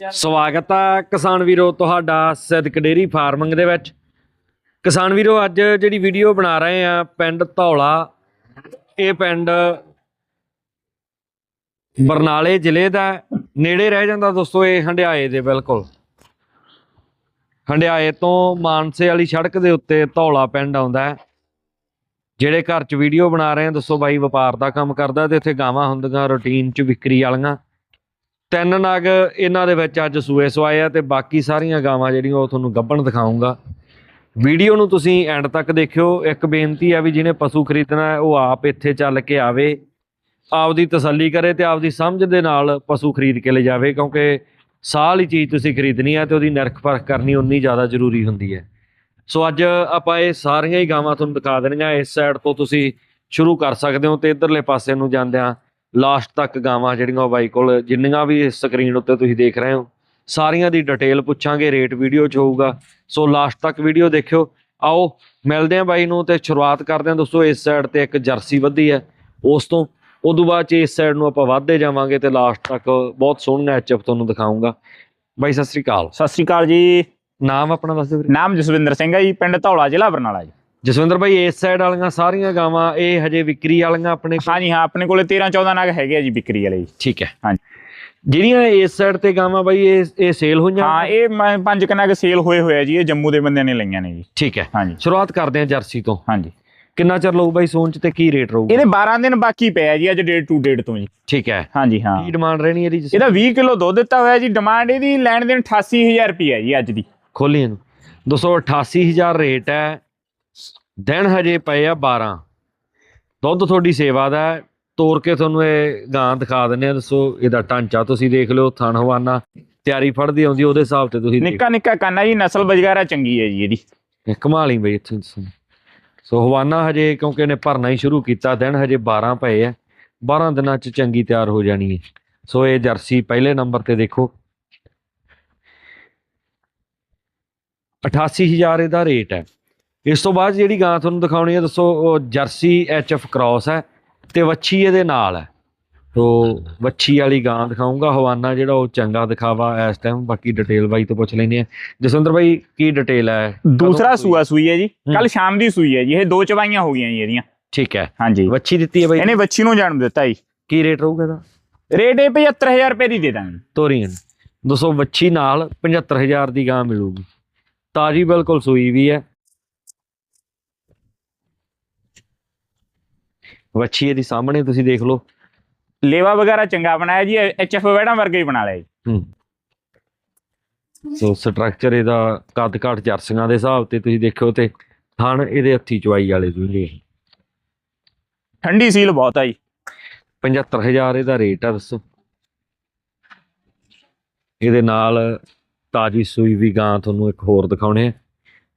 ਸਵਾਗਤ ਆ ਕਿਸਾਨ ਵੀਰੋ ਤੁਹਾਡਾ ਸਿੱਧਕ ਡੇਰੀ ਫਾਰਮਿੰਗ ਦੇ ਵਿੱਚ। ਕਿਸਾਨ ਵੀਰੋ, ਅੱਜ ਜਿਹੜੀ ਵੀਡੀਓ ਬਣਾ ਰਹੇ ਆ, ਪਿੰਡ ਧੌਲਾ, ਇਹ ਪਿੰਡ ਬਰਨਾਲੇ ਜ਼ਿਲ੍ਹੇ ਦਾ ਨੇੜੇ ਰਹਿ ਜਾਂਦਾ ਦੋਸਤੋ ਇਹ ਹੰਡਿਆਏ ਦੇ ਬਿਲਕੁਲ। ਹੰਡਿਆਏ ਤੋਂ ਮਾਨਸੇ ਵਾਲੀ ਸੜਕ ਦੇ ਉੱਤੇ ਧੌਲਾ ਪਿੰਡ ਆਉਂਦਾ ਹੈ। ਜਿਹੜੇ ਘਰ 'ਚ ਵੀਡੀਓ ਬਣਾ ਰਹੇ ਆ, ਦੱਸੋ ਬਾਈ, ਵਪਾਰ ਦਾ ਕੰਮ ਕਰਦਾ ਤੇ ਇੱਥੇ ਗਾਵਾਂ ਹੁੰਦੀਆਂ, ਰੂਟੀਨ 'ਚ, ਵਿਕਰੀ ਵਾਲੀਆਂ। ਤਿੰਨ ਨਗ ਇਹਨਾਂ ਦੇ ਵਿੱਚ ਅੱਜ ਸੂਏ ਸਵਾਏ ਆ ਤੇ ਬਾਕੀ ਸਾਰੀਆਂ ਗਾਵਾਂ ਜਿਹੜੀਆਂ ਉਹ ਤੁਹਾਨੂੰ ਗੱਭਣ ਦਿਖਾਉਂਗਾ। ਵੀਡੀਓ ਨੂੰ ਤੁਸੀਂ ਐਂਡ ਤੱਕ ਦੇਖਿਓ। ਇੱਕ ਬੇਨਤੀ ਆ ਵੀ ਜਿਹਨੇ ਪਸ਼ੂ ਖਰੀਦਣਾ ਉਹ ਆਪ ਇੱਥੇ ਚੱਲ ਕੇ ਆਵੇ, ਆਪਦੀ ਤਸੱਲੀ ਕਰੇ ਤੇ ਆਪਦੀ ਸਮਝ ਦੇ ਨਾਲ ਪਸ਼ੂ ਖਰੀਦ ਕੇ ਲੈ ਜਾਵੇ, ਕਿਉਂਕਿ ਸਾਹ ਵਾਲੀ ਚੀਜ਼ ਤੁਸੀਂ ਖਰੀਦਣੀ ਹੈ ਤੇ ਉਹਦੀ ਨਿਰਖ ਪਰਖ ਕਰਨੀ ਉਨੀ ਜ਼ਿਆਦਾ ਜ਼ਰੂਰੀ ਹੁੰਦੀ ਹੈ। ਸੋ ਅੱਜ ਆਪਾਂ ਇਹ ਸਾਰੀਆਂ ਹੀ ਗਾਵਾਂ ਤੁਹਾਨੂੰ ਦਿਖਾ ਦੇਣੀਆਂ। ਇਸ ਸਾਈਡ ਤੋਂ ਤੁਸੀਂ ਸ਼ੁਰੂ ਕਰ ਸਕਦੇ ਹੋ ਤੇ ਇਧਰਲੇ ਪਾਸੇ ਨੂੰ ਜਾਂਦਿਆਂ ਲਾਸਟ ਤੱਕ ਗਾਵਾਂ ਜਿਹੜੀਆਂ ਉਹ ਬਾਈ ਕੋਲ ਜਿੰਨੀਆਂ ਵੀ ਸਕਰੀਨ ਉੱਤੇ ਤੁਸੀਂ ਦੇਖ ਰਹੇ ਹੋ ਸਾਰੀਆਂ ਦੀ ਡਿਟੇਲ ਪੁੱਛਾਂਗੇ ਰੇਟ ਵੀਡੀਓ 'ਚ ਹੋਊਗਾ। ਸੋ ਲਾਸਟ ਤੱਕ ਵੀਡੀਓ ਦੇਖਿਓ। ਆਓ ਮਿਲਦੇ ਆਂ ਬਾਈ ਨੂੰ ਤੇ ਸ਼ੁਰੂਆਤ ਕਰਦੇ ਆਂ ਦੋਸਤੋ ਇਸ ਸਾਈਡ ਤੇ ਇੱਕ ਜਰਸੀ ਵੱਧੀ ਹੈ। ਉਸ ਤੋਂ ਉਦੋਂ ਬਾਅਦ ਚ ਇਸ ਸਾਈਡ ਨੂੰ ਆਪਾਂ ਵੱਧਦੇ ਜਾਵਾਂਗੇ ਤੇ ਲਾਸਟ ਤੱਕ ਬਹੁਤ ਸੋਹਣਾ ਐਚਐਫ ਤੁਹਾਨੂੰ ਦਿਖਾਉਂਗਾ ਬਾਈ ਸਤਿ ਸ੍ਰੀ ਅਕਾਲ। ਸਤਿ ਸ਼੍ਰੀ ਅਕਾਲ ਜੀ। ਨਾਮ ਆਪਣਾ ਦੱਸ ਦਿਓ ਨਾਮ ਜਸਵਿੰਦਰ ਸਿੰਘ ਹੈ ਜੀ ਪਿੰਡ ਧੌਲਾ ਜ਼ਿਲ੍ਹਾ ਬਰਨਾਲਾ ਜੀ। ਜਸਵਿੰਦਰ ਬਾਈ ਇਸ ਸਾਈਡ ਵਾਲੀਆਂ ਸਾਰੀਆਂ ਗਾਵਾਂ ਇਹ ਹਜੇ ਵਿਕਰੀ ਵਾਲੀਆਂ ਆਪਣੇ ਕੋਲ? ਹਾਂਜੀ ਹਾਂ ਆਪਣੇ ਕੋਲੇ 13 14 ਨਗ ਹੈਗੇ ਆ ਜੀ ਵਿਕਰੀ ਵਾਲੇ ਠੀਕ ਹੈ। ਹਾਂਜੀ। ਜਿਹੜੀਆਂ ਇਸ ਸਾਈਡ ਤੇ ਗਾਵਾਂ ਬਾਈ ਇਹ ਇਹ ਸੇਲ ਹੋਈਆਂ? ਹਾਂ ਇਹ ਮੈਂ ਪੰਜ ਕਨਗ ਸੇਲ ਹੋਏ ਹੋਏ ਆ ਜੀ ਇਹ ਜੰਮੂ ਦੇ ਬੰਦਿਆਂ ਨੇ ਲਈਆਂ ਨੇ ਜੀ। ਠੀਕ ਹੈ। ਹਾਂਜੀ। ਸ਼ੁਰੂਆਤ ਕਰਦੇ ਆਂ ਜਰਸੀ ਤੋਂ। ਹਾਂਜੀ। ਕਿੰਨਾ ਚਿਰ ਲਊ ਬਾਈ ਸੋਨ ਚ ਤੇ ਕੀ ਰੇਟ ਰਹੂਗਾ? ਇਹਦੇ 12 ਦਿਨ ਬਾਕੀ ਪਿਆ ਜੀ ਅੱਜ ਡੇਟ ਟੂ ਡੇਟ ਤੋਂ ਜੀ। ਠੀਕ ਹੈ। ਹਾਂਜੀ ਹਾਂ। ਕੀ ਡਿਮਾਂਡ ਰਹਿਣੀ ਇਹਦੀ ਇਹਦਾ 20 ਕਿਲੋ ਦੁੱਧ ਦਿੱਤਾ ਹੋਇਆ ਜੀ ਡਿਮਾਂਡ ਇਹਦੀ ਲੈਣ ਦੇਣ 88000 ਰੁਪਏ ਜੀ ਅੱਜ ਦੀ। ਖੋਲੀ ਇਹਨੂੰ। 288000 ਰੇਟ ਹੈ। ਦਿਨ ਹਜੇ ਪਏ ਆ 12 ਦੁੱਧ ਤੁਹਾਡੀ ਸੇਵਾ ਦਾ। ਤੋੜ ਕੇ ਤੁਹਾਨੂੰ ਇਹ ਗਾਂ ਦਿਖਾ ਦਿੰਨੇ ਆ ਦੱਸੋ ਇਹਦਾ ਢਾਂਚਾ ਤੁਸੀਂ ਦੇਖ ਲਿਓ ਥਣ ਹਵਾਨਾ ਤਿਆਰੀ ਫੜਦੀ ਆਉਂਦੀ ਉਹਦੇ ਹਿਸਾਬ ਤੇ ਤੁਸੀਂ ਨਿੱਕਾ ਨਿੱਕਾ ਕਾਨਾ ਜੀ ਨਸਲ ਬਜਗਾਰਾ ਚੰਗੀ ਹੈ ਜੀ ਇਹਦੀ। ਕਮਾਲ ਬਈ ਇੱਥੇ ਦੱਸੋ। ਸੋ ਹਵਾਨਾ ਹਜੇ ਕਿਉਂਕਿ ਇਹਨੇ ਭਰਨਾ ਹੀ ਸ਼ੁਰੂ ਕੀਤਾ ਦਿਨ ਹਜੇ 12 ਪਏ ਆ। 12 ਦਿਨਾਂ ਚ ਚੰਗੀ ਤਿਆਰ ਹੋ ਜਾਣੀ ਹੈ। ਸੋ ਇਹ ਜਰਸੀ ਪਹਿਲੇ ਨੰਬਰ ਤੇ ਦੇਖੋ। 88000 ਇਹਦਾ ਰੇਟ ਹੈ। ਇਸ ਤੋਂ ਬਾਅਦ ਜਿਹੜੀ ਗਾਂ ਤੁਹਾਨੂੰ ਦਿਖਾਉਣੀ ਹੈ ਦੱਸੋ ਉਹ ਜਰਸੀ ਐਚਐਫ ਕ੍ਰਾਸ ਹੈ ਤੇ ਵੱਛੀ ਇਹਦੇ ਨਾਲ ਹੈ। ਤੋ ਵੱਛੀ ਵਾਲੀ ਗਾਂ ਦਿਖਾਉਂਗਾ ਹਵਾਨਾ ਜਿਹੜਾ ਉਹ ਚੰਗਾ ਦਿਖਾਵਾ ਇਸ ਟਾਈਮ ਬਾਕੀ ਡਿਟੇਲ ਬਾਈ ਤੋਂ ਪੁੱਛ ਲੈਂਦੇ ਆ ਜਸਵਿੰਦਰ ਬਾਈ ਕੀ ਡਿਟੇਲ ਹੈ? ਦੂਸਰਾ ਸੂਆ ਸੂਈ ਹੈ ਜੀ। ਕੱਲ ਸ਼ਾਮ ਦੀ ਸੂਈ ਹੈ ਜੀ ਇਹ ਦੋ ਚਵਾਈਆਂ ਹੋ ਗਈਆਂ ਜੀ ਇਹਦੀਆਂ। ਠੀਕ ਹੈ। ਹਾਂਜੀ। ਵੱਛੀ ਦਿੱਤੀ ਹੈ ਬਾਈ? ਇਹਨੇ ਬੱਚੀ ਨੂੰ ਜਨਮ ਦਿੱਤਾ ਜੀ। ਕੀ ਰੇਟ ਰਹੂਗਾ ਇਹਦਾ? ਰੇਟ ਇਹ 75000 ਰੁਪਏ ਦੀ ਦੇ ਦਾਂਗੇ। ਤੋਰੀਅਨ। ਦੋਸਤੋ ਵੱਛੀ ਨਾਲ 75000 ਦੀ ਗਾਂ ਮਿਲੂਗੀ। ਤਾਜੀ ਬਿਲਕੁਲ ਸੂਈ ਵੀ ਹੈ। ਵੱਛੀ ਇਹਦੀ ਸਾਹਮਣੇ ਤੁਸੀਂ ਦੇਖ ਲਓ। ਲੇਵਾ ਵਗੈਰਾ ਚੰਗਾ ਬਣਾਇਆ ਜੀ ਐਚਐਫ ਵੈੜਾਂ ਵਰਗਾ ਹੀ ਬਣਾ ਲਿਆ ਜੀ। ਹੂੰ। ਸੋ ਸਟਰਕਚਰ ਇਹਦਾ ਕੱਦ ਘਾਟ ਜਰਸੀਆਂ ਦੇ ਹਿਸਾਬ ਤੇ ਤੁਸੀਂ ਦੇਖਿਓ ਤੇ ਥਣ ਇਹਦੇ ਹੱਥੀ ਚਵਾਈ ਵਾਲੇ ਦੂਲੇ ਠੰਡੀ ਸੀਲ ਬਹੁਤ ਆ ਜੀ। 75000 ਇਹਦਾ ਰੇਟ ਆ ਦੱਸੋ। ਇਹਦੇ ਨਾਲ ਤਾਜੀ ਸੂਈ ਵੀ ਗਾਂ ਤੁਹਾਨੂੰ ਇੱਕ ਹੋਰ ਦਿਖਾਉਣੇ ਆ।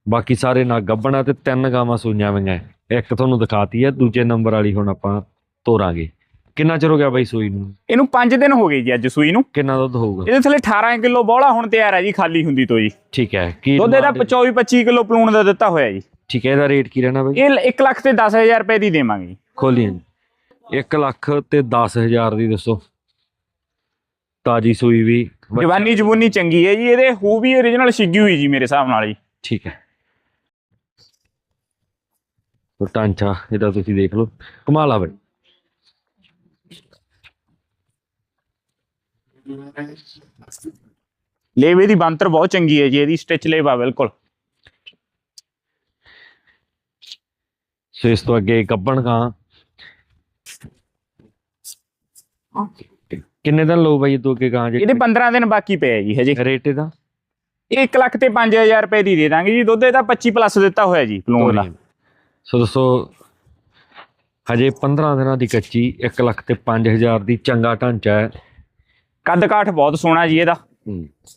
ਬਾਕੀ ਸਾਰੇ ਨਾ ਗੱਬਣਾ ਤੇ ਤਿੰਨ ਗਾਵਾਂ ਸੂਈਆਂ ਹੋਈਆਂ। ਇੱਕ ਤੁਹਾਨੂੰ ਦਿਖਾਤੀ ਹੈ ਦੂਜੇ ਨੰਬਰ ਵਾਲੀ ਹੁਣ ਆਪਾਂ ਤੋਰਾਂਗੇ। ਕਿੰਨਾ ਚਿਰ ਹੋ ਗਿਆ ਬਾਈ ਸੂਈ ਨੂੰ? ਇਹਨੂੰ 5 ਦਿਨ ਹੋ ਗਏ ਜੀ ਅੱਜ ਸੂਈ ਨੂੰ। ਕਿੰਨਾ ਦੁੱਧ ਹੋਊਗਾ? ਇਹਦੇ ਥੱਲੇ 18 ਕਿਲੋ ਬੋਲਾ ਹੁਣ ਤਿਆਰ ਹੈ ਜੀ ਖਾਲੀ ਹੁੰਦੀ ਤੋਂ ਜੀ। ਠੀਕ ਹੈ ਕੀ ਦੁੱਧ ਇਹਦਾ demand- 24 25 ਕਿਲੋ ਪਲੂਣ ਦਾ ਦਿੱਤਾ ਹੋਇਆ ਜੀ। ਠੀਕ ਹੈ ਇਹਦਾ ਰੇਟ ਕੀ ਰਹਿਣਾ ਬਾਈ? ਇਹ 1 ਲੱਖ ਤੇ 10000 ਰੁਪਏ ਦੀ ਦੇਵਾਂਗੇ। ਜੀ ਖੋਲੀਏ। 1 ਲੱਖ ਤੇ 10000 ਦੀ ਦੱਸੋ। ਤਾਜੀ ਸੂਈ ਵੀ। ਜਵਾਨੀ ਜਬੂਨੀ ਚੰਗੀ ਹੈ ਜੀ ਇਹਦੇ ਹੂ ਵੀ origignal ਛਿੱਗੀ ਹੋਈ ਜੀ ਮੇਰੇ ਹਿਸਾਬ ਨਾਲ ਜੀ। ਠੀਕ ਹੈ। ਉਹ ਟਾਂਚਾ ਇਹਦਾ ਤੁਸੀਂ ਦੇਖ ਲਓ। ਕਮਾਲ ਆ ਬਈ। ਲੇਵੇ ਦੀ ਬੰਤਰ ਬਹੁਤ ਚੰਗੀ ਹੈ ਜੀ ਇਹਦੀ ਸਟਿਚ ਲੇਵਾ ਬਿਲਕੁਲ। ਸੋ ਇਸ ਤੋਂ ਅੱਗੇ ਗੱਬਣ ਕਾਂ ਕਿੰਨੇ ਦਿਨ ਲਓ ਬਾਈ ਤੋਂ ਅੱਗੇ ਕਾਂ ਇਹਦੇ 15 ਦਿਨ ਬਾਕੀ ਪਏ ਆ ਜੀ ਹਜੇ। ਰੇਟ ਇਹਦਾ? ਇਹ 1 ਲੱਖ ਤੇ 5000 ਰੁਪਏ ਦੀ ਦੇ ਦਾਂਗੇ ਜੀ ਦੁੱਧ ਇਹਦਾ 25 ਪਲੱਸ ਦਿੱਤਾ ਹੋਇਆ ਜੀ ਪਲੂਣ ਦਾ ਸੋ ਦੋਸਤੋ ਹਜੇ 15 ਦਿਨਾਂ ਦੀ ਕੱਚੀ 1 ਲੱਖ ਤੇ 5000 ਦੀ ਚੰਗਾ ਢਾਂਚਾ ਹੈ। ਕੱਦ ਕਾਠ ਬਹੁਤ ਸੋਹਣਾ ਜੀ ਇਹਦਾ।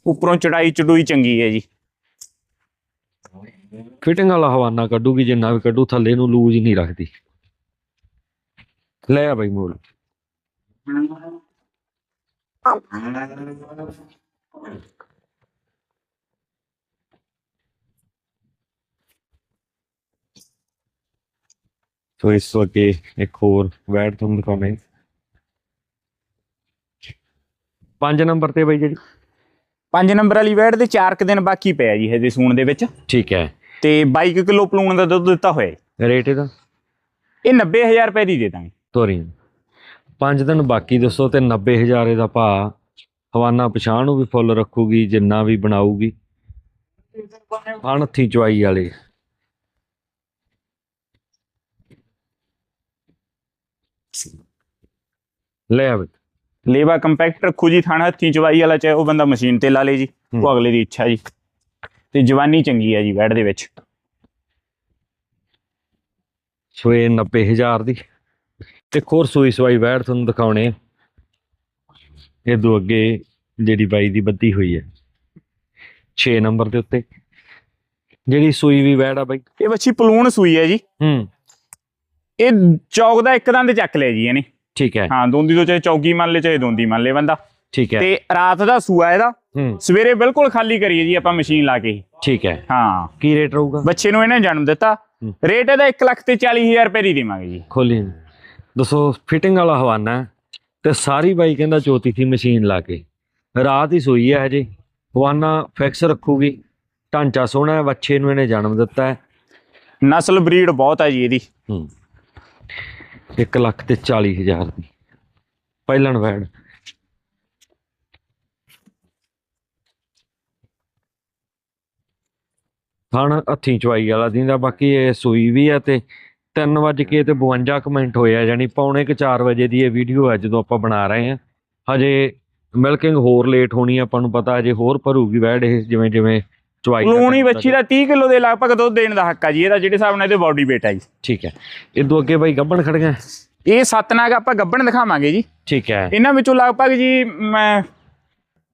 ਉੱਪਰੋਂ ਚੜਾਈ ਚੜੂਈ ਚੰਗੀ ਹੈ ਜੀ। ਫਿਟਿੰਗ ਵਾਲਾ ਹਵਾਨਾ ਕੱਢੂਗੀ ਜਿੰਨਾ ਵੀ ਕੱਢੂ ਥੱਲੇ ਨੂੰ ਲੂਜ਼ ਨਹੀਂ ਰੱਖਦੀ। ਲੈ ਆ ਬਾਈ ਮੋੜ। ਸੋ ਇਸ ਤੋਂ ਅੱਗੇ ਇੱਕ ਹੋਰ ਵੈਟ ਤੁਹਾਨੂੰ ਦਿਖਾਉਣੇ ਪੰਜ ਨੰਬਰ ਤੇ ਬਾਈ ਜਿਹੜੀ 5 ਨੰਬਰ ਵਾਲੀ ਵੈੜ ਦੇ 4 ਕੁ ਦਿਨ ਬਾਕੀ ਪਿਆ ਜੀ ਹਜੇ ਸੂਣ ਦੇ ਵਿੱਚ। ਠੀਕ ਹੈ। ਤੇ 22 ਕਿਲੋ ਪਲੂਣ ਦਾ ਦੁੱਧ ਦਿੱਤਾ ਹੋਇਆ ਜੀ। ਰੇਟ ਇਹਦਾ? ਇਹ 90000 ਰੁਪਏ ਦੀ ਦੇ ਦਾਂਗੇ। ਤੋਰੀ। ਪੰਜ ਦਿਨ ਬਾਕੀ ਦੱਸੋ ਤੇ 90000 ਦਾ ਭਾ ਹਵਾਨਾ ਪਛਾਣ ਨੂੰ ਵੀ ਫੁੱਲ ਰੱਖੂਗੀ ਜਿੰਨਾ ਵੀ ਬਣਾਊਗੀ। ਅਣਥੀ ਚਵਾਈ ਵਾਲੇ। ਲੈ ਆਵੇ। ਲੇਵਾ ਕੰਪੈਕਟ ਰੱਖੂ ਜੀ ਥਾਣਾ ਹੱਥੀਂ ਚਵਾਈ ਵਾਲਾ ਚਾਹੇ ਉਹ ਬੰਦਾ ਮਸ਼ੀਨ ਤੇ ਲਾ ਲੇ ਜੀ। ਉਹ ਅਗਲੇ ਦੀ ਇੱਛਾ ਜੀ। ਤੇ ਜਵਾਨੀ ਚੰਗੀ ਹੈ ਜੀ ਵੈੜ ਦੇ ਵਿੱਚ। ਸੋ ਇਹ 90000 ਦੀ। ਤੇ ਖੋਰ ਸੂਈ ਸਵਾਈ ਵੈੜ ਤੁਹਾਨੂੰ ਦਿਖਾਉਣੇ ਆ। ਇਹ ਦੋ ਅੱਗੇ ਜਿਹੜੀ ਬਾਈ ਦੀ ਬੱਦੀ ਹੋਈ ਹੈ 6 ਨੰਬਰ ਦੇ ਉੱਤੇ। ਜਿਹੜੀ ਸੂਈ ਵੀ ਵੈੜ ਆ ਬਾਈ। ਇਹ ਬੱਚੀ ਪਲੂਣ ਸੂਈ ਹੈ ਜੀ। ਹੂੰ। ਇਹ ਚੌਕ ਦਾ ਇੱਕ ਦੰਦ ਚੱਕ ਲਿਆ ਜੀ ਇਹਨੇ। ਠੀਕ ਹੈ। ਹਾਂ ਦੋਂਦੀ ਤੋਂ ਚਾਹੇ ਚੌਕੀ ਮੰਨ ਲੇ ਚਾਹੇ ਦੋਂਦੀ ਮੰਨ ਲੇ ਬੰਦਾ। ਠੀਕ ਹੈ। ਤੇ ਰਾਤ ਦਾ ਸੂਆ ਇਹਦਾ ਸਵੇਰੇ ਬਿਲਕੁਲ ਖਾਲੀ ਕਰੀਏ ਜੀ ਆਪਾਂ ਮਸ਼ੀਨ ਲਾ ਕੇ। ਠੀਕ ਹੈ। ਹਾਂ। ਕੀ ਰੇਟ ਰਹੂਗਾ? ਬੱਚੇ ਨੂੰ ਇਹਨੇ ਜਨਮ ਦਿੱਤਾ। ਰੇਟ ਇਹਦਾ 1 ਲੱਖ ਤੇ 40000 ਰੁਪਏ ਦੀ ਦੇਵਾਂਗੇ ਜੀ। ਖੋਲੀ ਦੱਸੋ ਫਿਟਿੰਗ ਵਾਲਾ ਹਵਾਨਾ ਤੇ ਸਾਰੀ ਬਾਈ ਕਹਿੰਦਾ ਚੋਤੀ ਥੀ ਮਸ਼ੀਨ ਲਾ ਕੇ। ਰਾਤ ਹੀ ਸੋਈ ਹੈ ਹਜੇ। ਹਵਾਨਾ ਫਿਕਸ ਰੱਖੂਗੀ। ਢਾਂਚਾ ਸੋਹਣਾ ਹੈ ਬੱਚੇ ਨੂੰ ਇਹਨੇ ਜਨਮ ਦਿੱਤਾ ਹੈ। ਨਸਲ ਬਰੀਡ ਬਹੁਤ ਹੈ ਜੀ ਇਹਦੀ। ਹੂੰ। 1 ਲੱਖ ਤੇ 40 ਹਜ਼ਾਰ ਦੀ। ਪਹਿਲਣ ਵੈੜ ਥਣ ਹੱਥੀਂ ਚਵਾਈ ਵਾਲਾ ਦਿੰਦਾ, ਬਾਕੀ ਇਹ ਸੂਈ ਵੀ ਆ ਤੇ 3 ਵਜੇ ਕੇ ਤੇ 52 ਕਮੈਂਟ ਹੋਏ ਆ, ਯਾਨੀ ਪੌਣੇ ਕੁ 4 ਵਜੇ ਦੀ ਇਹ ਵੀਡੀਓ ਹੈ ਜਦੋਂ ਆਪਾਂ ਬਣਾ ਰਹੇ ਹਾਂ। ਹਜੇ ਮਿਲਕਿੰਗ ਹੋਰ ਲੇਟ ਹੋਣੀ ਆਪਾਂ ਨੂੰ ਪਤਾ ਹਜੇ ਹੋਰ ਭਰੂਗੀ ਵੈੜ ਇਹ ਜਿਵੇਂ ਜਿਵੇਂ ਚਵਾਈ ਦਾ ਲੂਣੀ ਬੱਚੀ ਦਾ 30 ਕਿਲੋ ਦੇ ਲਗਭਗ ਦੁੱਧ ਦੇਣ ਦਾ ਹੱਕ ਆ ਜੀ ਇਹਦਾ ਜਿਹੜੇ ਹਿਸਾਬ ਨਾਲ ਇਹਦੇ ਬਾਡੀ weight ਆ ਜੀ। ਠੀਕ ਹੈ। ਇਦੋਂ ਅੱਗੇ ਬਾਈ ਗੱਬਣ ਖੜੀਆਂ ਇਹ ਸੱਤ ਨਾਗ ਆਪਾਂ ਗੱਬਣ ਦਿਖਾਵਾਂਗੇ ਜੀ। ਠੀਕ ਹੈ। ਇਹਨਾਂ ਵਿੱਚੋਂ ਲਗਭਗ ਜੀ ਮੈਂ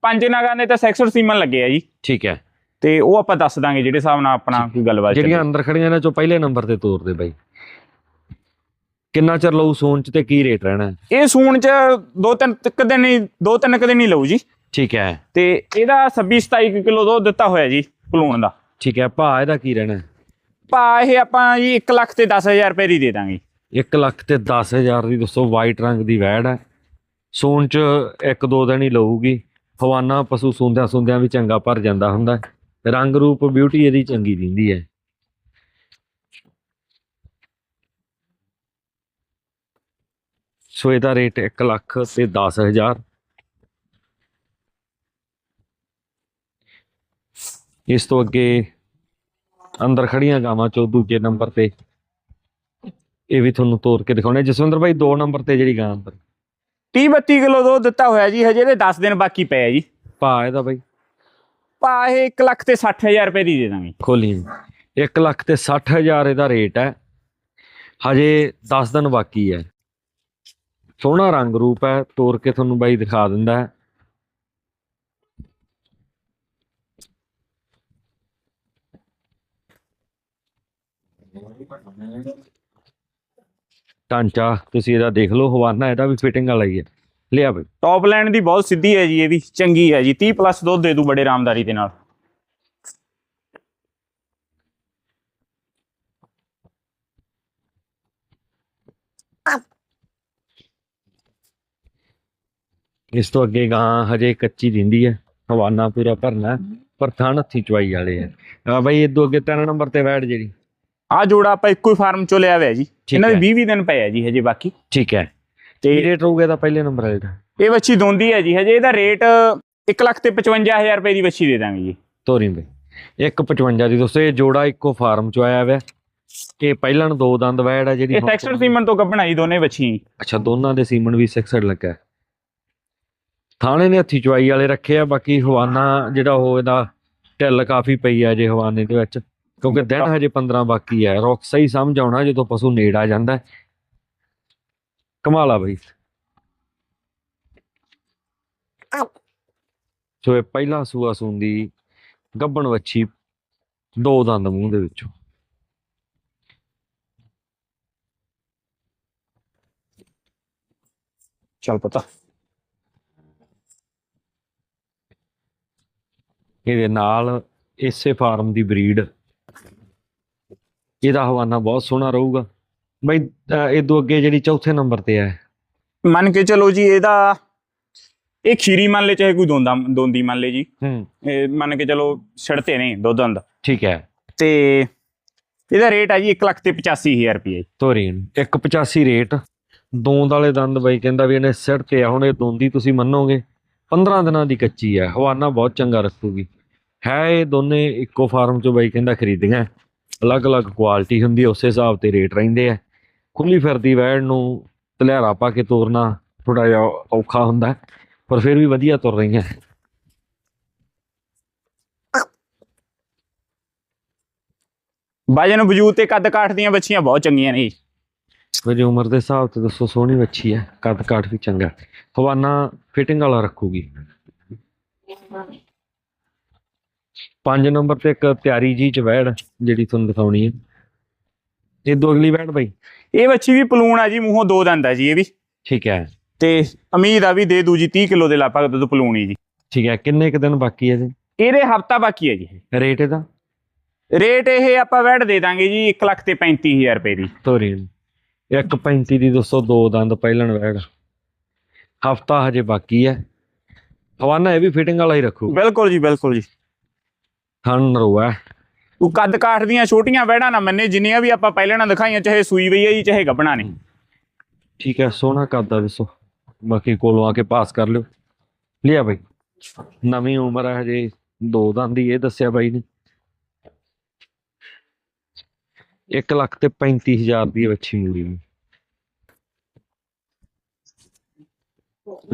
ਪੰਜ ਨਾਗਾਂ ਦੇ ਤਾਂ ਸੈਕਸਰ ਸੀਮਨ ਲੱਗੇ ਆ ਜੀ। ਠੀਕ ਹੈ। ਤੇ ਉਹ ਆਪਾਂ ਦੱਸ ਦਾਂਗੇ ਜਿਹੜੇ ਹਿਸਾਬ ਨਾਲ ਆਪਣਾ ਕੋਈ ਗੱਲਬਾਤ ਜਿਹੜੀਆਂ। ਅੰਦਰ ਖੜੀਆਂ ਨੇ ਚੋਂ ਪਹਿਲੇ ਨੰਬਰ ਤੇ ਤੋਰ ਦੇ ਬਾਈ। ਕਿੰਨਾ ਚਿਰ ਲਊ ਸੋਨ ਚ ਤੇ ਕੀ ਰੇਟ ਰਹਿਣਾ? ਇਹ ਸੂਣ ਚ ਦੋ ਤਿੰਨ ਇੱਕ ਦਿਨ ਹੀ ਦੋ ਤਿੰਨ ਕੁ ਦਿਨ ਹੀ ਲਊ ਜੀ। ਠੀਕ ਹੈ। ਤੇ ਇਹਦਾ 26 27 ਕਿਲੋ ਦੁੱਧ ਦਿੱਤਾ ਹੋਇਆ ਜੀ ਪਲੂਣ ਦਾ। ਠੀਕ ਹੈ ਭਾ ਇਹਦਾ ਕੀ ਰਹਿਣਾ? ਭਾ ਇਹ ਆਪਾਂ ਜੀ 1 ਲੱਖ ਤੇ 10000 ਰੁਪਏ ਦੀ ਦੇ ਦਾਂਗੇ। 1 ਲੱਖ ਤੇ 10000 ਦੀ ਦੋਸਤੋ ਵਾਈਟ ਰੰਗ ਦੀ ਵੈੜ ਹੈ। ਸੋਨ ਚ ਇੱਕ ਦੋ ਦਿਨ ਹੀ ਲਊਗੀ। ਹਵਾਨਾ ਪਸ਼ੂ ਸੁੰਦਿਆਂ ਸੁੰਦਿਆਂ ਵੀ ਚੰਗਾ ਭਰ ਜਾਂਦਾ ਹੁੰਦਾ। ਰੰਗ ਰੂਪ ਬਿਊਟੀ ਇਹਦੀ ਚੰਗੀ ਦਿੰਦੀ ਹੈ। ਸੋ ਇਹਦਾ ਰੇਟ 1 ਲੱਖ ਤੇ 10000 ਇਸ ਤੋਂ ਅੱਗੇ ਅੰਦਰ ਖੜੀਆਂ ਗਾਵਾਂ ਚੋਂ ਦੂਜੇ ਨੰਬਰ ਤੇ। ਇਹ ਵੀ ਤੁਹਾਨੂੰ ਤੋੜ ਕੇ ਦਿਖਾਉਣੇ। ਜਸਵਿੰਦਰ ਭਾਈ 2 ਨੰਬਰ ਤੇ ਜਿਹੜੀ ਗਾਂ ਅੰਦਰ। 30 32 ਕਿਲੋ ਦੁੱਧ ਦਿੱਤਾ ਹੋਇਆ ਜੀ ਹਜੇ ਇਹਦੇ 10 ਦਿਨ ਬਾਕੀ ਪਏ ਆ ਜੀ। ਭਾ ਇਹਦਾ ਬਾਈ। ਭਾ ਇਹ 1 ਲੱਖ ਤੇ 60000 ਰੁਪਏ ਦੀ ਦੇ ਦਾਂਗੇ। ਖੋਲੀ। 1 ਲੱਖ ਤੇ 60000 ਇਹਦਾ ਰੇਟ ਹੈ। ਹਜੇ 10 ਦਿਨ ਬਾਕੀ ਹੈ। ਸੋਹਣਾ ਰੰਗ ਰੂਪ ਹੈ ਤੋੜ ਕੇ ਤੁਹਾਨੂੰ ਬਾਈ ਦਿਖਾ ਦਿੰਦਾ ਹੈ। ਢਾਂਚਾ ਤੁਸੀਂ ਇਹਦਾ ਦੇਖ ਲਓ ਹਵਾਨਾ ਇਹਦਾ ਵੀ ਫਿਟਿੰਗ ਵਾਲਾ ਹੀ ਹੈ। ਲਿਆ ਬਈ। ਟੌਪ ਲਾਈਨ ਦੀ ਬਹੁਤ ਸਿੱਧੀ ਹੈ ਜੀ ਇਹ ਵੀ ਚੰਗੀ ਹੈ ਜੀ। 30 ਪਲੱਸ ਦੁੱਧ ਦੇ ਦੂ ਬੜੇ ਆਰਾਮਦਾਰੀ ਦੇ ਨਾਲ। ਇਸ ਤੋਂ ਅੱਗੇ ਗਾਂ ਹਜੇ ਕੱਚੀ ਦਿੰਦੀ ਹੈ ਹਵਾਨਾ ਪੂਰਾ ਭਰਨਾ ਪਰ ਥਣ ਹੱਥੀ ਚਵਾਈ ਵਾਲੇ ਆ ਬਾਈ ਇਹ ਤੋਂ ਅੱਗੇ ਤਿੰਨ ਨੰਬਰ ਤੇ ਵੈੜ ਜਿਹੜੀ। ਆ ਜੋੜਾ ਆਪਾਂ ਇੱਕੋ ਹੀ ਫਾਰਮ ਚੋਂ ਲਿਆ ਹੋਇਆ ਜੀ। ਇਹਨਾਂ। ਦੇ 20 20 ਦਿਨ ਪਏ ਆ ਜੀ ਹਜੇ ਬਾਕੀ। ਠੀਕ ਹੈ। ਤੇ ਰੇਟ ਰਹੂਗਾ ਇਹਦਾ ਪਹਿਲੇ ਨੰਬਰ ਵਾਲੇ ਦਾ? ਇਹ ਬੱਚੀ ਦੋਂਦੀ ਹੈ ਜੀ ਹਜੇ ਇਹਦਾ ਰੇਟ 1 ਲੱਖ ਤੇ 55000 ਰੁਪਏ ਦੀ ਬੱਚੀ ਦੇ ਦਾਂਗੇ ਜੀ। ਤੋਰੀ ਬਈ 155 ਦੀ ਦੋਸਤੋ ਇਹ ਜੋੜਾ ਇੱਕੋ ਫਾਰਮ ਚ ਆਇਆ ਹੋਇਆ। ਇਹ ਪਹਿਲਾਂ ਦੋ ਦੰਦ ਵੈੜ ਆ ਜਿਹੜੀ ਇਹ ਸੀਮਨ ਤੋਂ ਕੱਢਣਾ ਜੀ ਦੋਨੇ ਜੀ। ਅੱਛਾ ਦੋਨਾਂ ਦੇ ਸੀਮਨ ਵੀ ਸਿਕਸਡ ਲੱਗਾ। ਥਾਣੇ ਨੇ ਹੱਥੀ ਚਵਾਈ ਵਾਲੇ ਰੱਖੇ ਆ ਬਾਕੀ ਹਵਾਨਾ ਜਿਹੜਾ ਉਹ ਇਹਦਾ ਢਿੱਲ ਕਾਫੀ ਪਈ ਆ ਜੇ ਹਵਾਨੇ ਦੇ ਵਿੱਚ। ਕਿਉਂਕਿ ਦਿਨ ਹਜੇ 15 ਬਾਕੀ ਹੈ। ਰੋਕ ਸਹੀ ਸਮਝ ਆਉਣਾ ਜਦੋਂ ਪਸ਼ੂ ਨੇੜ ਆ ਜਾਂਦਾ। ਕਮਾਲ ਬਈ। ਸੋ ਇਹ ਪਹਿਲਾ ਸੂਆ ਸੂੰਦੀ ਗੱਬਣ ਵੱਛੀ ਦੋ ਦੰਦ ਮੂੰਹ ਦੇ ਵਿੱਚੋਂ। ਚੱਲ ਪਤਾ। ਇਹਦੇ ਨਾਲ ਇਸੇ ਫਾਰਮ ਦੀ ਬਰੀਡ ਇਹਦਾ ਹਵਾਨਾ ਬਹੁਤ ਸੋਹਣਾ ਰਹੂਗਾ। ਬਈ ਇਹ ਤੋਂ ਅੱਗੇ ਜਿਹੜੀ ਚੌਥੇ ਨੰਬਰ ਤੇ ਹੈ। ਮੰਨ ਕੇ ਚਲੋ ਜੀ ਇਹਦਾ ਇਹ ਖੀਰੀ ਮੰਨ ਲੈ ਚਾਹੇ ਕੋਈ ਦੋਂਦਾ ਦੋਂਦੀ ਮੰਨ ਲੈ ਜੀ। ਹੂੰ। ਇਹ ਮੰਨ ਕੇ ਚਲੋ ਛੜਤੇ ਨੇ ਦੁੱਧ ਦਾ ਠੀਕ ਹੈ। ਤੇ ਇਹਦਾ ਰੇਟ ਆ ਜੀ 1 ਲੱਖ ਤੇ 85000 ਰੁਪਏ। ਤੋਰੀਨ 185 ਰੇਟ। ਦੋਂਦ ਵਾਲੇ ਦੰਦ ਬਾਈ ਕਹਿੰਦਾ ਵੀ ਇਹਨੇ ਸਿਰ ਤੇ ਆ ਹੁਣ ਇਹ ਦੋਂਦੀ ਤੁਸੀਂ ਮੰਨੋਗੇ। 15 ਦਿਨਾਂ ਦੀ ਕੱਚੀ ਹੈ ਹਵਾਨਾ ਬਹੁਤ ਚੰਗਾ ਰੱਖੂਗੀ। ਹੈ ਇਹ ਦੋਨੇ ਇੱਕੋ ਫਾਰਮ ਚੋਂ ਬਾਈ ਕਹਿੰਦਾ ਖਰੀਦੀਆਂ। ਅਲੱਗ-ਅਲੱਗ ਕੁਆਲਿਟੀ ਹੁੰਦੀ ਹੈ, ਉਸੇ ਹਿਸਾਬ ਤੇ ਰੇਟ ਰਹਿੰਦੇ ਆ। ਖੁੱਲੀ ਫਿਰਦੀ ਵੈੜ ਨੂੰ ਤਲਿਆਰਾ ਪਾ ਕੇ ਤੋਰਨਾ ਥੋੜਾ ਜਿਹਾ ਔਖਾ ਹੁੰਦਾ ਪਰ ਫਿਰ ਵੀ ਵਧੀਆ ਤੁਰ ਰਹੀਆਂ। ਵਜਨ ਵਜੂਦ ਤੇ ਕੱਦ ਕਾਠ ਦੀਆਂ ਬੱਚੀਆਂ ਬਹੁਤ ਚੰਗੀਆਂ ਨੇ ਜੀ। ਮੇਰੀ ਉਮਰ ਦੇ ਹਿਸਾਬ ਤੇ ਦੱਸੋ ਸੋਹਣੀ ਵੱਛੀ ਹੈ ਕੱਦ ਕਾਠ ਵੀ ਚੰਗਾ। ਹਵਾਨਾ ਫਿਟਿੰਗ ਵਾਲਾ ਰੱਖੂਗੀ। ਪੰਜ ਨੰਬਰ ਤੇ ਇੱਕ ਤਿਆਰੀ ਜੀ ਚ ਵੈੜ ਜਿਹੜੀ ਤੁਹਾਨੂੰ ਦਿਖਾਉਣੀ ਹੈ। ਇਹ ਦੋ ਅਗਲੀ ਵੈੜ ਬਾਈ। ਇਹ ਬੱਚੀ ਵੀ ਪਲੂਣ ਆ ਜੀ ਮੂੰਹੋਂ ਦੋ ਦੰਦ ਆ ਜੀ ਇਹ ਵੀ। ਠੀਕ ਹੈ। ਤੇ ਉਮੀਦ ਆ ਵੀ ਦੇ ਦੂ ਜੀ 30 ਕਿਲੋ ਦੇ ਲਾਪਾ ਦੁੱਧ ਪਲੂਣੀ ਜੀ। ਠੀਕ ਹੈ ਕਿੰਨੇ ਕੁ ਦਿਨ ਬਾਕੀ ਹੈ ਜੀ? ਇਹਦੇ ਹਫਤਾ ਬਾਕੀ ਹੈ ਜੀ। ਰੇਟ ਇਹਦਾ? ਰੇਟ ਇਹ ਆਪਾਂ ਵੈਟ ਦੇ ਦਾਂਗੇ ਜੀ 1 ਲੱਖ ਤੇ 35000 ਰੁਪਏ ਦੀ। ਤੋਰੀ ਇੱਕ 35 ਦੀ ਦੋਸਤੋ ਦੋ ਦੰਦ ਪਹਿਲਣ ਵੈੜ ਹਫਤਾ ਹਜੇ ਬਾਕੀ ਹੈ। ਹਵਾਨਾ ਇਹ ਵੀ ਫਿਟਿੰਗ ਵਾਲਾ ਹੀ ਰੱਖੂ। ਬਿਲਕੁਲ ਜੀ ਬਿਲਕੁਲ ਜੀ। ਹਣ ਰੋਆ। ਉਹ ਕੱਦ ਕਾਠ ਦੀਆਂ ਛੋਟੀਆਂ ਵੈੜਾਂ ਨਾ ਮੰਨੇ ਜਿੰਨੀਆਂ ਵੀ ਆਪਾਂ ਪਹਿਲਾਂ ਨਾ ਦਿਖਾਈਆਂ ਚਾਹੇ ਸੂਈ ਵਈ ਹੈ ਜੀ ਚਾਹੇ ਗੱਬਣਾ ਨੇ। ਠੀਕ ਹੈ ਸੋਹਣਾ ਕਰਦਾ ਦੱਸੋ। ਬਾਕੀ ਕੋਲੋਂ ਆ ਕੇ ਪਾਸ ਕਰ ਲਿਓ। ਲਿਆ ਬਾਈ। ਨਵੀਂ ਉਮਰ ਹੈ ਹਜੇ ਦੋ ਦੰਦ ਦੀ ਇਹ ਦੱਸਿਆ ਬਾਈ ਨੇ। 1 ਲੱਖ ਤੇ 35000 ਦੀ ਵੱਛੀ ਮੂਰੀ ਨੂੰ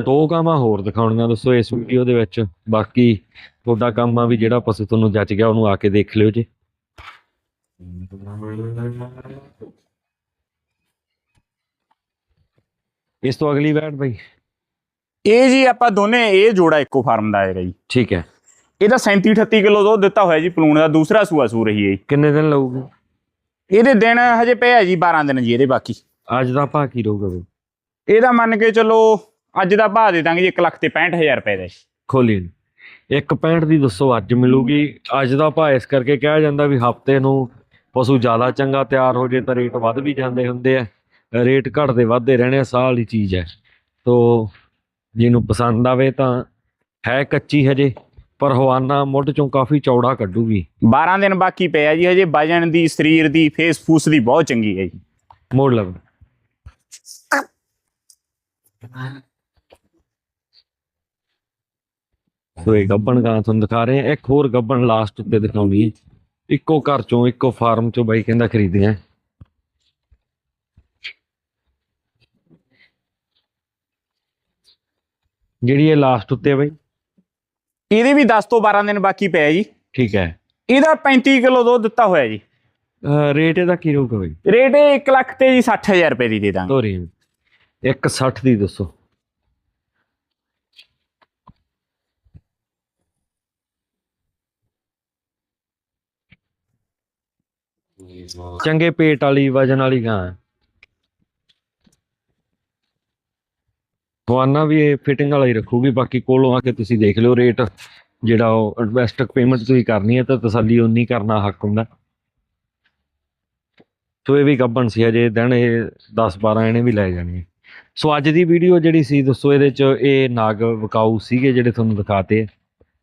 ਦੋ ਗਾਵਾਂ ਹੋਰ ਦਿਖਾਉਣੀਆਂ ਦੱਸੋ ਇਸ ਵੀਡੀਓ ਦੇ ਵਿੱਚ। ਬਾਕੀ ਤੁਹਾਡਾ ਕੰਮ ਆ ਵੀ ਜਿਹੜਾ ਪਸ਼ੂ ਤੁਹਾਨੂੰ ਜੱਜ ਗਿਆ ਉਹਨੂੰ ਆ ਕੇ ਦੇਖ ਲਿਓ ਜੀ। ਇਸ ਤੋਂ ਅਗਲੀ ਬੈਠ ਬਾਈ। ਇਹ ਜੀ ਆਪਾਂ ਦੋਨੇ ਇਹ ਜੋੜਾ ਇੱਕੋ ਫਾਰਮ ਦਾ ਆਏਗਾ ਜੀ। ਠੀਕ ਹੈ। ਇਹਦਾ 37 38 ਕਿਲੋ ਦੁੱਧ ਦਿੱਤਾ ਹੋਇਆ ਜੀ ਪਲੂਣ ਦਾ ਦੂਸਰਾ ਸੂਆ ਸੂ ਰਹੀ ਹੈ ਜੀ। ਕਿੰਨੇ ਦਿਨ ਲਊਗੀ? ਇਹਦੇ ਦਿਨ ਹਜੇ ਪਏ ਆ ਜੀ 12 ਦਿਨ ਜੀ ਇਹਦੇ ਬਾਕੀ। ਅੱਜ ਦਾ ਭਾਅ ਕੀ ਰਹੂਗਾ ਬਈ? ਇਹਦਾ ਮੰਨ ਕੇ ਚਲੋ ਅੱਜ ਦਾ ਭਾਅ ਦੇ ਦਾਂਗੇ ਜੀ 1 ਲੱਖ ਤੇ 65000 ਰੁਪਏ ਦਾ ਜੀ। ਖੋਲੀ ਨੂੰ। ਇੱਕ 65 ਦੀ ਦੱਸੋ ਅੱਜ ਮਿਲੂਗੀ। ਅੱਜ ਦਾ ਭਾਅ ਇਸ ਕਰਕੇ ਕਿਹਾ ਜਾਂਦਾ ਵੀ ਹਫ਼ਤੇ ਨੂੰ ਪਸ਼ੂ ਜ਼ਿਆਦਾ ਚੰਗਾ ਤਿਆਰ ਹੋ ਜੇ ਤਾਂ ਰੇਟ ਵੱਧ ਵੀ ਜਾਂਦੇ ਹੁੰਦੇ ਆ। ਰੇਟ ਘਟਦੇ ਵੱਧਦੇ ਰਹਿਣੇ ਆ, ਸਾਹ ਵਾਲੀ ਚੀਜ਼ ਹੈ। ਤੋ ਜਿਹਨੂੰ ਪਸੰਦ ਆਵੇ ਤਾਂ ਹੈ ਕੱਚੀ ਹਜੇ ਪਰ ਹਵਾਨਾ ਮੁੱਢ ਚੋਂ ਕਾਫੀ ਚੌੜਾ ਕੱਢੂਗੀ। 12 ਦਿਨ ਬਾਕੀ ਪਏ ਆ ਜੀ ਹਜੇ ਵਜਨ ਦੀ ਸਰੀਰ ਦੀ ਫੇਸ ਫੂਸ ਦੀ ਬਹੁਤ ਚੰਗੀ ਹੈ ਜੀ। ਮੋੜ ਲਵ ਸੋ ਇਹ ਗੱਬਣ ਗਾਂ ਤੁਹਾਨੂੰ ਦਿਖਾ ਰਹੇ ਹਾਂ ਇੱਕ ਹੋਰ ਗੱਬਣ ਲਾਸਟ ਉੱਤੇ ਦਿਖਾਉਣੀ ਹੈ ਇੱਕੋ ਘਰ ਚੋਂ ਇੱਕੋ ਫਾਰਮ ਚੋਂ ਬਾਈ ਕਹਿੰਦਾ ਖਰੀਦੀਆਂ ਜਿਹੜੀ ਇਹ ਲਾਸਟ ਉੱਤੇ ਆ ਬਾਈ। ਇਹਦੇ ਵੀ 10 ਤੋਂ 12 ਦਿਨ ਬਾਕੀ ਪਏ ਆ ਜੀ। ਠੀਕ ਹੈ। ਇਹਦਾ 35 ਕਿਲੋ ਦੁੱਧ ਦਿੱਤਾ ਹੋਇਆ ਜੀ। ਰੇਟ ਇਹਦਾ ਕੀ ਰਹੂਗਾ ਬਾਈ? ਰੇਟ ਇਹ 1 ਲੱਖ ਤੇ ਜੀ 60000 ਰੁਪਏ ਦੀ ਦੇ ਦਾਂਗੇ। ਤੋਰੀ 160 ਦੀ ਦੱਸੋ। ਚੰਗੇ ਪੇਟ ਵਾਲੀ, ਵਜਨ ਵਾਲੀ ਗਾਂ ਹੈ। ਹਵਾਨਾ ਵੀ ਇਹ ਫਿਟਿੰਗ ਵਾਲਾ ਹੀ ਰੱਖੂਗੀ, ਬਾਕੀ ਕੋਲੋਂ ਆ ਕੇ ਤੁਸੀਂ ਦੇਖ ਲਿਓ ਰੇਟ ਜਿਹੜਾ ਉਹ ਇਨਵੈਸਟਰ ਪੇਮੈਂਟ ਤੁਸੀਂ ਕਰਨੀ ਹੈ ਤਾਂ ਤਸੱਲੀ ਉਨੀ ਕਰਨਾ ਹੱਕ ਹੁੰਦਾ। ਸੋ ਇਹ ਵੀ ਗੱਬਣ ਸੀ ਅਜੇ ਦਿਨ ਇਹ 10 12 ਇਹਨੇ ਵੀ ਲੈ ਜਾਣੀ ਹੈ। ਸੋ ਅੱਜ ਦੀ ਵੀਡੀਓ ਜਿਹੜੀ ਸੀ, ਦੱਸੋ ਇਹਦੇ ਚ ਇਹ ਨਾਗ ਵਿਕਾਊ ਸੀਗੇ ਜਿਹੜੇ ਤੁਹਾਨੂੰ ਦਿਖਾਤੇ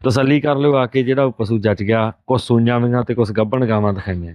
ਤਸੱਲੀ ਕਰ ਲਿਓ ਆ ਕੇ ਜਿਹੜਾ ਪਸ਼ੂ ਜੱਜ ਗਿਆ ਕੁਝ ਸੂਈਆਂ ਵੀਆਂ ਤੇ ਕੁਝ ਗੱਬਣ ਗਾਵਾਂ ਦਿਖਾਈਆਂ।